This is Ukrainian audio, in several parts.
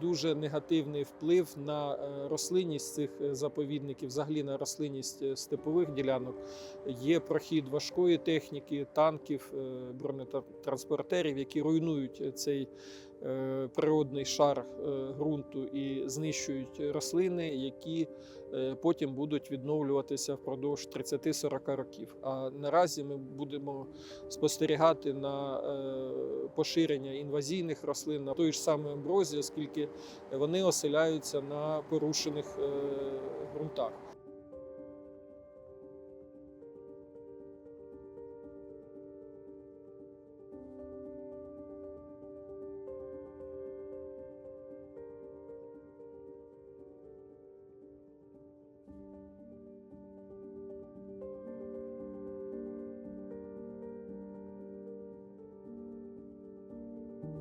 Дуже негативний вплив на е, рослинність цих е, заповідників, взагалі на рослинність е, степових ділянок. Є прохід важкої техніки, танків, бронетранспортерів, які руйнують цей природний шар е, ґрунту і знищують рослини, які е, потім будуть відновлюватися впродовж 30-40 років. А наразі ми будемо спостерігати на е, поширення інвазійних рослин, на той ж самий амброзії, оскільки вони оселяються на порушених е, ґрунтах.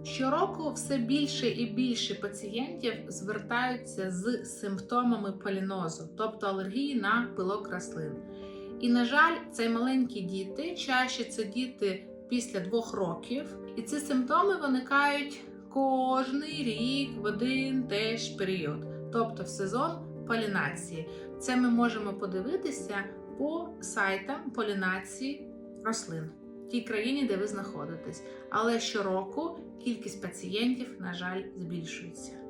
Щороку все більше і більше пацієнтів звертаються з симптомами полінозу, тобто алергії на пилок рослин. І, на жаль, це маленькі діти, чаще це діти після двох років, і ці симптоми виникають кожний рік в один теж період, тобто в сезон полінації. Це ми можемо подивитися по сайтам полінації рослин тій країні, де ви знаходитесь. Але щороку кількість пацієнтів, на жаль, збільшується.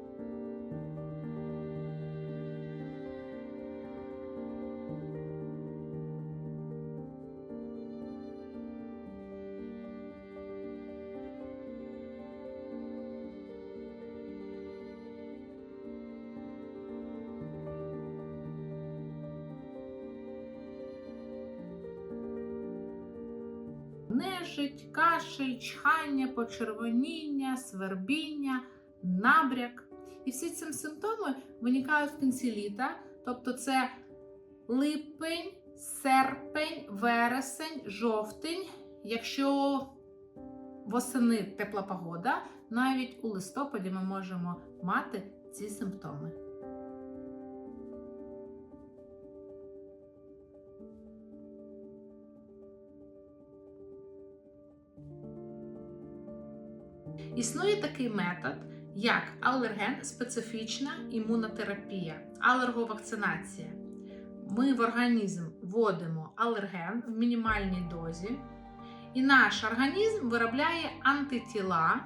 Нежить, кашель, чхання, почервоніння, свербіння, набряк. І всі ці симптоми виникають в кінці літа, тобто це липень, серпень, вересень, жовтень. Якщо восени тепла погода, навіть у листопаді ми можемо мати ці симптоми. Існує такий метод, як алерген-специфічна імунотерапія, алерговакцинація. Ми в організм вводимо алерген в мінімальній дозі, і наш організм виробляє антитіла,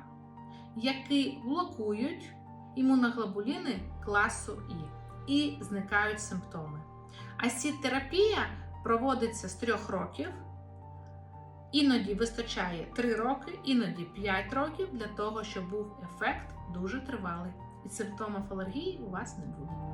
які блокують імуноглобуліни класу І і зникають симптоми. А сіт-терапія проводиться з 3 років. Іноді вистачає 3 роки, іноді 5 років для того, щоб був ефект дуже тривалий. І симптомів алергії у вас не буде.